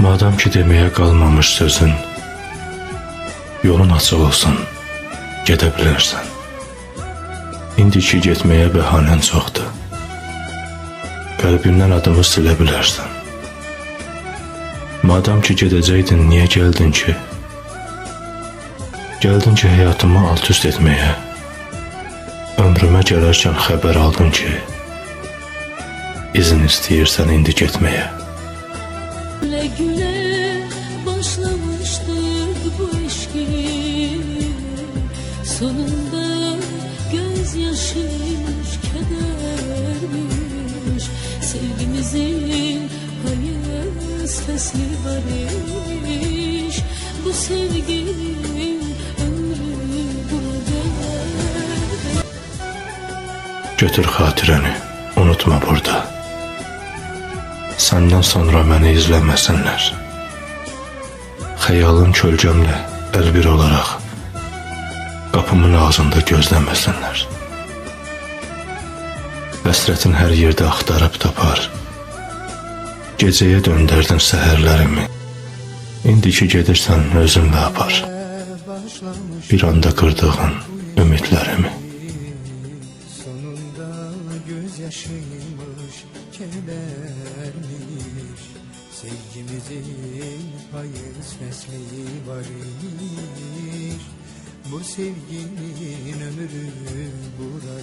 Madam ki deməyə qalmamış sözün, yolun açıq olsun, gedə bilərsən. İndiki getməyə bəhanən çoxdur. Qəlbimdən adımı silə bilərsən. Madam ki gedəcəydin, niyə gəldin ki? Gəldin ki həyatımı alt üst etməyə. Ömrümə gələrkən xəbər aldın ki, izin istəyirsən indi getməyə. Güle başlamıştık bu ilişki Sonunda gözyaşıymış, kedermiş. Sevgimizin hayız fesli var imiş Bu sevginin ömrü burada Götür xatirəni, unutma burada. Səndən sonra məni izləməsinlər. Xəyalın kölgəmlə əlbir olaraq qapımın ağzında gözləməsinlər. Həsrətin hər yerdə axtarıb tapar. Gecəyə döndərdin səhərlərimi. İndiki gedirsən özünlə apar. Bir anda qırdığın ümidlərimi. Gözyaşıymış kedermiş Sevgimizin hayız fesli var imiş Bu sevginin ömrü burada